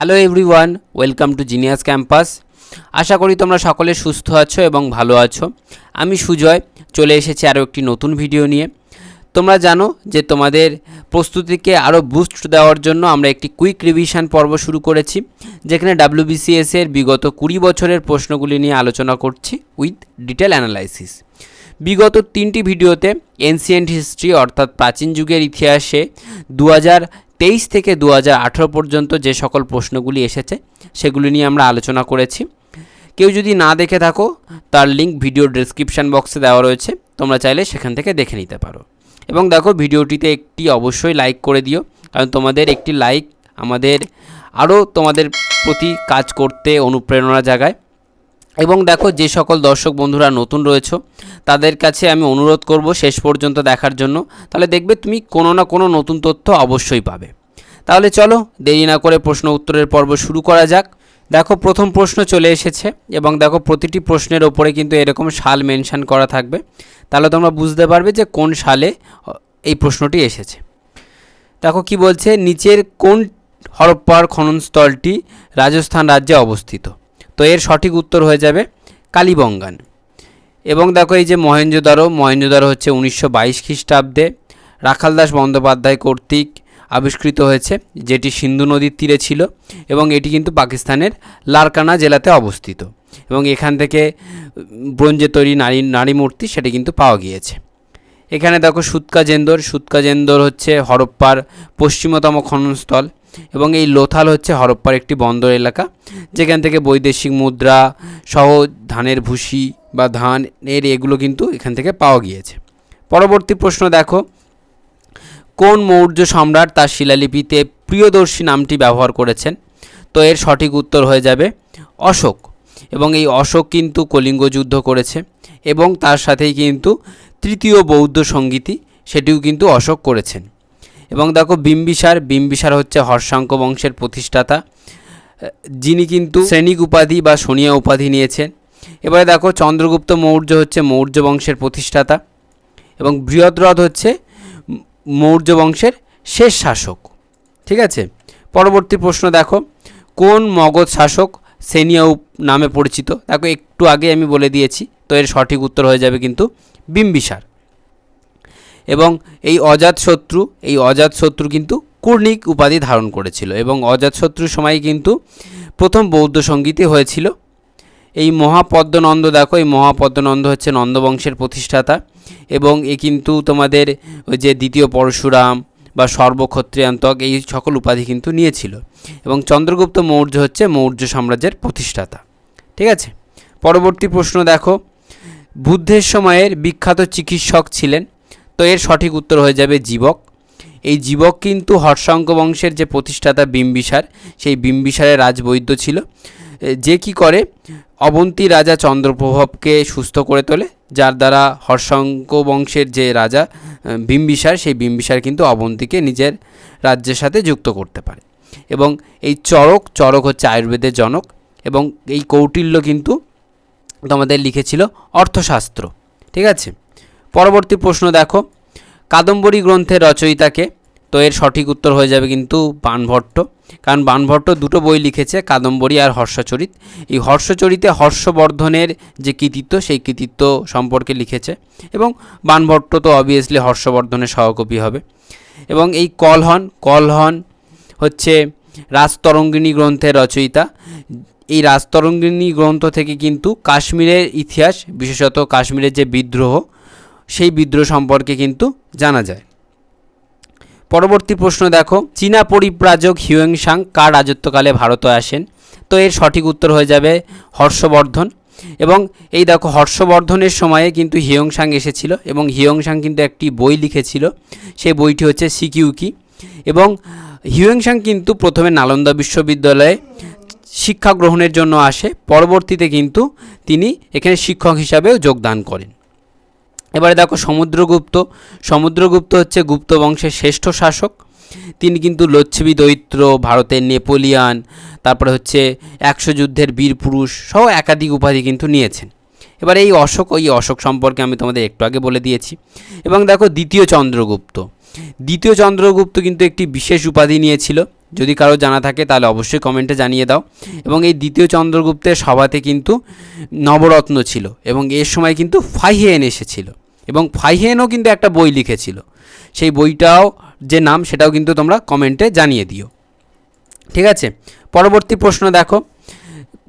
Hello everyone welcome to genius campus আশা করি তোমরা সকলে সুস্থ আছো এবং ভালো আছো। আমি সুজয়, চলে এসেছি আরও একটি নতুন ভিডিও নিয়ে। তোমরা জানো যে তোমাদের প্রস্তুতিকে আরও বুস্ট দেওয়ার জন্য আমরা একটি কুইক রিভিশন পর্ব শুরু করেছি, যেখানে ডাব্লিউবিসিএস এর বিগত কুড়ি বছরের প্রশ্নগুলি নিয়ে আলোচনা করছি উইথ ডিটেল অ্যানালাইসিস বিগত তিনটি ভিডিওতে এনসিয়েন্ট হিস্ট্রি অর্থাৎ প্রাচীন যুগের ইতিহাসে দু হাজার তেইশ থেকে দু পর্যন্ত যে সকল প্রশ্নগুলি এসেছে, সেগুলি নিয়ে আমরা আলোচনা করেছি। কেউ যদি না দেখে থাকো, তার লিঙ্ক ভিডিও ডেসক্রিপশান বক্সে দেওয়া রয়েছে, তোমরা চাইলে সেখান থেকে দেখে নিতে পারো। এবং দেখো, ভিডিওটিতে একটি অবশ্যই লাইক করে দিও, কারণ তোমাদের একটি লাইক আমাদের আরও তোমাদের প্রতি কাজ করতে, অনুপ্রেরণা জাগায়। এবং দেখো, যে সকল দর্শক বন্ধুরা নতুন রয়েছে, তাদের কাছে আমি অনুরোধ করব শেষ পর্যন্ত দেখার জন্য। তাহলে দেখবে তুমি কোনো না কোনো নতুন তথ্য অবশ্যই পাবে। তাহলে চলো, দেরি না করে প্রশ্ন উত্তরের পর্ব শুরু করা যাক। দেখো, প্রথম প্রশ্ন চলে এসেছে এবং দেখো, প্রতিটি প্রশ্নের ওপরে কিন্তু এরকম সাল মেনশন করা থাকবে। তাহলে তোমরা বুঝতে পারবে যে কোন সালে এই প্রশ্নটি এসেছে। দেখো, কি বলছে? নিচের কোন হরপ্পার খননস্থলটি রাজস্থান রাজ্যে অবস্থিত? তো এর সঠিক উত্তর হয়ে যাবে কালীবঙ্গান। এবং দেখো এই যে মহেঞ্জোদারো মহেঞ্জোদারো হচ্ছে উনিশশো বাইশ খ্রিস্টাব্দে রাখালদাস বন্দ্যোপাধ্যায় কর্তৃক আবিষ্কৃত হয়েছে, যেটি সিন্ধু নদীর তীরে ছিল এবং এটি কিন্তু পাকিস্তানের লারকানা জেলাতে অবস্থিত। এবং এখান থেকে ব্রোঞ্জে তৈরি নারী নারী মূর্তি সেটি কিন্তু পাওয়া গিয়েছে। এখানে দেখো সুৎকাজেন্দর সুৎকাজেন্দর হচ্ছে হরপ্পার পশ্চিমতম খননস্থল। এবং এই লোথাল হচ্ছে হরপ্পার একটি বন্দর এলাকা, যেখান থেকে বৈদেশিক মুদ্রা সহ ধানের ভুসি বা ধানের এগুলো কিন্তু এখান থেকে পাওয়া গিয়েছে। পরবর্তী প্রশ্ন দেখো, কোন মৌর্য সম্রাট তার শিলালিপিতে প্রিয়দর্শী নামটি ব্যবহার করেছেন? তো এর সঠিক উত্তর হয়ে যাবে অশোক। এবং এই অশোক কিন্তু কলিঙ্গ যুদ্ধ করেছে এবং তার সাথেই কিন্তু তৃতীয় বৌদ্ধ সঙ্গীতি সেটিও কিন্তু অশোক করেছেন। এবং দেখো বিম্বিসার বিম্বিসার হচ্ছে হর্ষাঙ্ক বংশের প্রতিষ্ঠাতা, যিনি কিন্তু শ্রেণিক উপাধি বা সোনিয়া উপাধি নিয়েছেন। এবারে দেখো চন্দ্রগুপ্ত মৌর্য হচ্ছে মৌর্য বংশের প্রতিষ্ঠাতা এবং বৃহদ্রথ হচ্ছে মৌর্য বংশের শেষ শাসক। ঠিক আছে? পরবর্তী প্রশ্ন দেখো, কোন মগধ শাসক সেনিয়া নামে পরিচিত? দেখো একটু আগে আমি বলে দিয়েছি, তো এর সঠিক উত্তর হয়ে যাবে কিন্তু বিম্বিসার। এবং এই অজাতশত্রু এই অজাতশত্রু কিন্তু কুর্ণিক উপাধি ধারণ করেছিল এবং অজাতশত্রুর সময় কিন্তু প্রথম বৌদ্ধ সঙ্গীতই হয়েছিল। এই মহাপদ্মনন্দ দেখো, এই মহাপদ্মনন্দ হচ্ছে নন্দবংশের প্রতিষ্ঠাতা এবং এ কিন্তু তোমাদের ওই যে দ্বিতীয় পরশুরাম বা সর্বক্ষত্রিয়ান্তক এই সকল উপাধি কিন্তু নিয়েছিল এবং চন্দ্রগুপ্ত মৌর্য হচ্ছে মৌর্য সাম্রাজ্যের প্রতিষ্ঠাতা। ঠিক আছে? পরবর্তী প্রশ্ন দেখো, বুদ্ধের সময়ের বিখ্যাত চিকিৎসক ছিলেন তো এর সঠিক উত্তর হয়ে যাবে জীবক। এই জীবক কিন্তু হর্ষাঙ্ক বংশের যে প্রতিষ্ঠাতা বিম্বিসার, সেই বিম্বিসারের রাজবৈদ্য ছিল। যে কি করে? অবন্তী রাজা চন্দ্রপ্রভাবকে সুস্থ করে তোলে, যার দ্বারা হর্ষাঙ্ক বংশের যে রাজা বিম্বিসার, সেই বিম্বিসার কিন্তু অবন্তীকে নিজের রাজ্যের সাথে যুক্ত করতে পারে। এবং এই চরক চরক হচ্ছে আয়ুর্বেদের জনক এবং এই কৌটিল্য কিন্তু তোমাদের লিখেছিল অর্থশাস্ত্র, ঠিক আছে? পরবর্তী প্রশ্ন দেখো। কাদম্বরী গ্রন্থের রচয়িতাকে, তো এর সঠিক উত্তর হয়ে যাবে কিন্তু বাণভট্ট কারণ বাণভট্ট দুটো বই লিখেছে, কাদম্বরী আর হর্ষচরিত। এই হর্ষচরিতে হর্ষবর্ধনের যে কৃতিত্ব, সেই কৃতিত্ব সম্পর্কে লিখেছে। এবং বাণভট্ট তো অবভিয়াসলি হর্ষবর্ধনের সহকপি হবে। এবং এই কলহন কলহন হচ্ছে রাজতরঙ্গিনী গ্রন্থের রচয়িতা। এই রাজতরঙ্গিনী গ্রন্থ থেকে কিন্তু কাশ্মীরের ইতিহাস, বিশেষত কাশ্মীরের যে বিদ্রোহ সেই বিদ্রোহ সম্পর্কে কিন্তু জানা যায়। পরবর্তী প্রশ্ন দেখো, চীনা পরিব্রাজক হিউয়েংসাং কার রাজত্বকালে ভারতে আসেন? তো এর সঠিক উত্তর হয়ে যাবে হর্ষবর্ধন। এবং এই দেখো, হর্ষবর্ধনের সময়ে কিন্তু হিয়ংসাং এসেছিল এবং হিয়ংসাং কিন্তু একটি বই লিখেছিল। সেই বইটি হচ্ছে সিকিউকি। এবং হিউয়েংসাং কিন্তু প্রথমে নালন্দা বিশ্ববিদ্যালয়ে শিক্ষা গ্রহণের জন্য আসে। পরবর্তীতে কিন্তু তিনি এখানে শিক্ষক হিসাবেও যোগদান করেন। এবারে দেখো সমুদ্রগুপ্ত। সমুদ্রগুপ্ত হচ্ছে গুপ্ত বংশের শ্রেষ্ঠ শাসক। তিনি কিন্তু লচ্ছবি দৈত্র, ভারতের নেপোলিয়ান, তারপরে হচ্ছে একশো যুদ্ধের বীর পুরুষ সহ একাধিক উপাধি কিন্তু নিয়েছেন। এবার এই অশোক ওই অশোক সম্পর্কে আমি তোমাদের একটু আগে বলে দিয়েছি। এবং দেখো দ্বিতীয় চন্দ্রগুপ্ত। দ্বিতীয় চন্দ্রগুপ্ত কিন্তু একটি বিশেষ উপাধি নিয়েছিল। যদি কারও জানা থাকে তাহলে অবশ্যই কমেন্টে জানিয়ে দাও। এবং এই দ্বিতীয় চন্দ্রগুপ্তের সভাতে কিন্তু নবরত্ন ছিল এবং এর সময় কিন্তু ফাইহেন এসেছিল। এবং ফাইহেনও কিন্তু একটা বই লিখেছিল। সেই বইটাও যে নাম সেটাও কিন্তু তোমরা কমেন্টে জানিয়ে দিও। ঠিক আছে? পরবর্তী প্রশ্ন দেখো।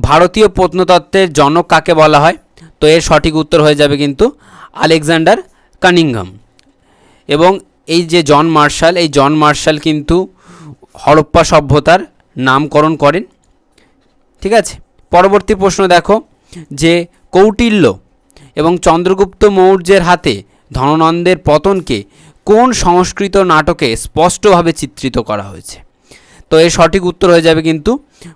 ভারতীয় প্রত্নতত্ত্বের জনক কাকে বলা হয়? তো এর সঠিক উত্তর হয়ে যাবে কিন্তু আলেকজান্ডার কানিংহাম। এবং এই যে জন মার্শাল, এই জন মার্শাল কিন্তু হরপ্পা সভ্যতার নামকরণ করেন। ঠিক আছে? পরবর্তী প্রশ্ন দেখো। যে কৌটিল্য এবং চন্দ্রগুপ্ত মৌর্যের হাতে ধননন্দের পতনকে কোন সংস্কৃত নাটকে স্পষ্টভাবে চিত্রিত করা হয়েছে? তো এর সঠিক উত্তর হয়ে যাবে কিন্তু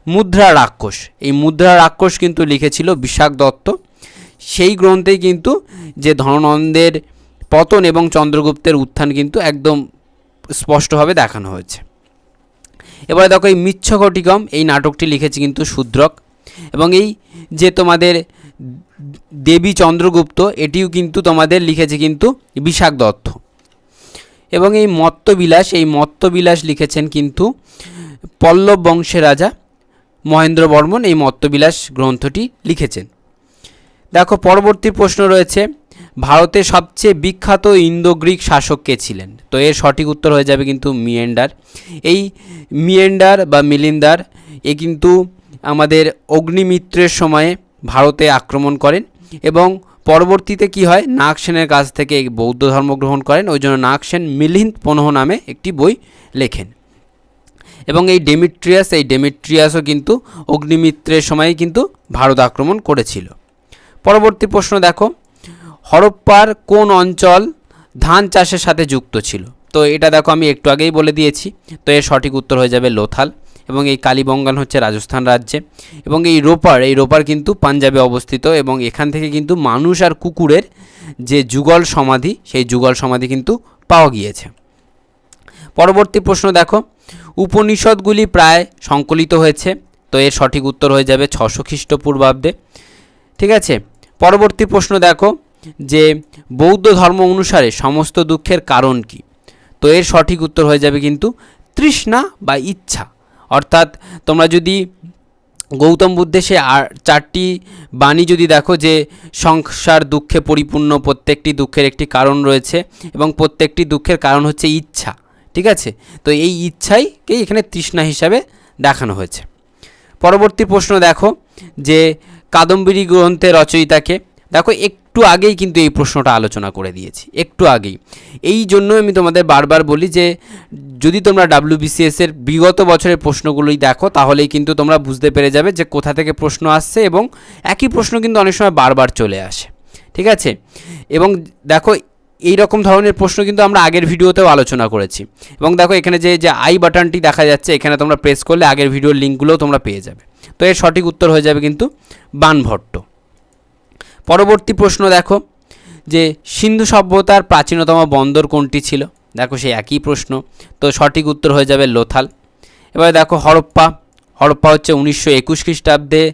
মুদ্রা রাক্ষস। এই মুদ্রা রাক্ষস কিন্তু লিখেছিল বিশাখ দত্ত। সেই গ্রন্থেই কিন্তু যে ধননন্দের পতন এবং চন্দ্রগুপ্তের উত্থান কিন্তু একদম স্পষ্টভাবে দেখানো হয়েছে। এবারে দেখো এই মিচ্ছঘটিকম এই নাটকটি লিখেছে কিন্তু শূদ্রক। এবং এই যে তোমাদের দেবী চন্দ্রগুপ্ত এটিও কিন্তু তোমাদের লিখেছে কিন্তু বিশাখ দত্ত। এবং এই মত্তবিলাস এই মত্তবিলাস লিখেছেন কিন্তু পল্লব বংশের রাজা মহেন্দ্র বর্মন এই মত্তবিলাস গ্রন্থটি লিখেছেন। দেখো, পরবর্তী প্রশ্ন রয়েছে, ভারতের সবচেয়ে বিখ্যাত ইন্দো গ্রিক শাসক কে ছিলেন? তো এর সঠিক উত্তর হয়ে যাবে কিন্তু মিয়েন্ডার। এই মিয়েন্ডার বা মিলিন্দার, এ কিন্তু আমাদের অগ্নিমিত্রের সময়ে ভারতে আক্রমণ করেন এবং পরবর্তীতে কি হয়? নাগসেনের কাছ থেকে বৌদ্ধ ধর্ম গ্রহণ করেন। ওই জন্য নাগসেন মিলিন্দ পনহ নামে একটি বই লেখেন। এবং এই ডেমিট্রিয়াস, এই ডেমিট্রিয়াসও কিন্তু অগ্নিমিত্রের সময় কিন্তু ভারত আক্রমণ করেছিল। পরবর্তী প্রশ্ন দেখো, হরপ্পার কোন অঞ্চল ধান চাষের সাথে যুক্ত ছিল? তো এটা দেখো আমি একটু আগেই বলে দিয়েছি। তো এর সঠিক উত্তর হয়ে যাবে লোথাল। এবং এই কালীবঙ্গাল হচ্ছে রাজস্থান রাজ্যে। এবং এই রোপার এই রোপার কিন্তু পাঞ্জাবে অবস্থিত এবং এখান থেকে কিন্তু মানুষ আর কুকুরের যে যুগল সমাধি, সেই যুগল সমাধি কিন্তু পাওয়া গিয়েছে। পরবর্তী প্রশ্ন দেখো, উপনিষদগুলি প্রায় সংকলিত হয়েছে, তো এর সঠিক উত্তর হয়ে যাবে ছশো খ্রিস্টপূর্বাব্দে। ঠিক আছে? পরবর্তী প্রশ্ন দেখো, যে বৌদ্ধ ধর্ম অনুসারে সমস্ত দুঃখের কারণ কি? তো এর সঠিক উত্তর হয়ে যাবে কিন্তু তৃষ্ণা বা ইচ্ছা। অর্থাৎ তোমরা যদি গৌতম বুদ্ধের সে আর চারটি বাণী যদি দেখো যে সংসার দুঃখে পরিপূর্ণ, প্রত্যেকটি দুঃখের একটি কারণ রয়েছে এবং প্রত্যেকটি দুঃখের কারণ হচ্ছে ইচ্ছা, ঠিক আছে? তো এই ইচ্ছাইকেই এখানে তৃষ্ণা হিসাবে দেখানো হয়েছে। পরবর্তী প্রশ্ন দেখো যে কাদম্বরী গ্রন্থের রচয়িতাকে, দেখো একটু আগেই কিন্তু এই প্রশ্নটা আলোচনা করে দিয়েছি, একটু আগেই। এই জন্য আমি তোমাদের বারবার বলি যে যদি তোমরা ডাব্লিউবিসিএস এর বিগত বছরের প্রশ্নগুলোই দেখো, তাহলেই কিন্তু তোমরা বুঝতে পেরে যাবে যে কোথা থেকে প্রশ্ন আসছে এবং একই প্রশ্ন কিন্তু অনেক সময় বারবার চলে আসে। ঠিক আছে? এবং দেখো এই রকম ধরনের প্রশ্ন কিন্তু আমরা আগের ভিডিওতেও আলোচনা করেছি। এবং দেখো, এখানে যে যে আই বাটনটি দেখা যাচ্ছে, এখানে তোমরা প্রেস করলে আগের ভিডিওর লিঙ্কগুলোও তোমরা পেয়ে যাবে। তো এর সঠিক উত্তর হয়ে যাবে কিন্তু বানভট্ট। পরবর্তী প্রশ্ন দেখো, যে সিন্ধু সভ্যতার প্রাচীনতম বন্দর কোনটি ছিল? দেখো সেই একই প্রশ্ন। তো সঠিক উত্তর হয়ে যাবে লোথাল। এবার দেখো হরপ্পা। হরপ্পা হচ্ছে উনিশশো একুশ খ্রিস্টাব্দে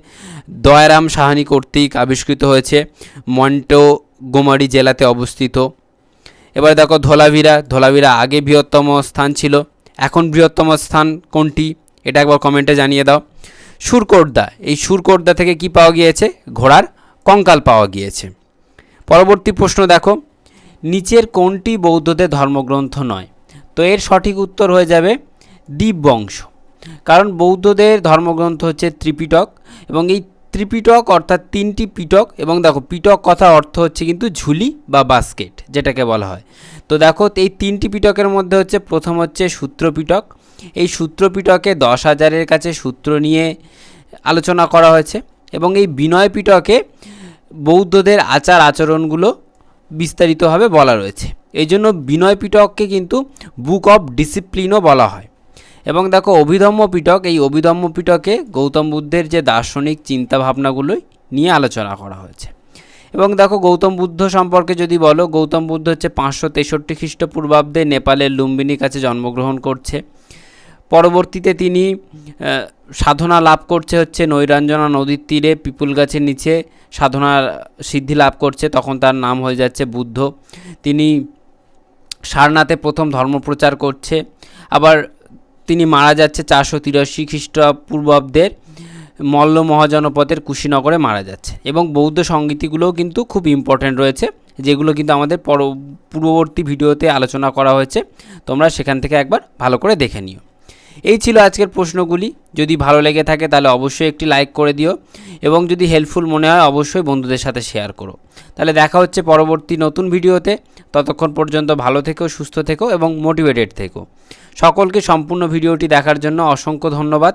দয়ারাম সাহানি কর্তৃক আবিষ্কৃত হয়েছে। মন্টো গোমারি জেলাতে অবস্থিত। এবার দেখো ধোলাভিরা। ধোলাভিরা আগে বৃহত্তম স্থান ছিল। এখন বৃহত্তম স্থান কোনটি? এটা একবার কমেন্টে জানিয়ে দাও। সুরকোটদা এই সুরকোটদা থেকে কি পাওয়া গিয়েছে? ঘোড়ার কঙ্কাল পাওয়া গিয়েছে। পরবর্তী প্রশ্ন দেখো। নিচের কোনটি বৌদ্ধদের ধর্মগ্রন্থ নয়? তো এর সঠিক উত্তর হয়ে যাবে দ্বীপবংশ কারণ বৌদ্ধদের ধর্মগ্রন্থ হচ্ছে ত্রিপিটক এবং এই ত্রিপিটক অর্থাৎ তিনটি পিটক এবং দেখো পিটক কথা অর্থ হচ্ছে কিন্তু ঝুলি বা বাস্কেট যেটাকে বলা হয়। তো দেখো এই তিনটি পিটকের মধ্যে হচ্ছে প্রথম হচ্ছে সূত্রপিটক। এই সূত্রপিটকে দশ হাজারের কাছে সূত্র নিয়ে আলোচনা করা হয়েছে এবং এই বিনয় পিটকে বৌদ্ধদের আচার আচরণগুলো বিস্তারিতভাবে বলা রয়েছে। এই জন্য বিনয় পিটককে কিন্তু বুক অফ ডিসিপ্লিনও বলা হয়। এবং দেখো, অভিধম্ম পিটক, এই অভিধম্ম পিটকে গৌতম বুদ্ধের যে দার্শনিক চিন্তাভাবনাগুলোই নিয়ে আলোচনা করা হয়েছে। এবং দেখো, গৌতম বুদ্ধ সম্পর্কে যদি বলো, গৌতম বুদ্ধ হচ্ছে পাঁচশো তেষট্টি খ্রিস্টপূর্বাব্দে নেপালের লুম্বিনী কাছে জন্মগ্রহণ করছে। পরবর্তীতে তিনি সাধনা লাভ করছে হচ্ছে নৈরাঞ্জনা নদীর তীরে, পিপুল গাছের নিচে সাধনা সিদ্ধি লাভ করছে, তখন তার নাম হয়ে যাচ্ছে বুদ্ধ। তিনি সারনাথে প্রথম ধর্মপ্রচার করছে। আবার তিনি মারা যাচ্ছে চারশো তিরাশি খ্রিস্টপূর্বাব্দের মল্ল মহাজনপথের কুশীনগরে মারা যাচ্ছে। এবং বৌদ্ধ সঙ্গীতিগুলোও কিন্তু খুব ইম্পর্ট্যান্ট রয়েছে, যেগুলো কিন্তু আমাদের পর পূর্ববর্তী ভিডিওতে আলোচনা করা হয়েছে। তোমরা সেখান থেকে একবার ভালো করে দেখে নিও। এই ছিল আজকের প্রশ্নগুলি। যদি ভালো লেগে থাকে তাহলে অবশ্যই একটি লাইক করে দিও এবং যদি হেল্পফুল মনে হয় অবশ্যই বন্ধুদের সাথে শেয়ার করো। তাহলে দেখা হচ্ছে পরবর্তী নতুন ভিডিওতে। ততক্ষণ পর্যন্ত ভালো থেকো, সুস্থ থেকো এবং মোটিভেটেড থেকো। সকলকে সম্পূর্ণ ভিডিওটি দেখার জন্য অসংখ্য ধন্যবাদ।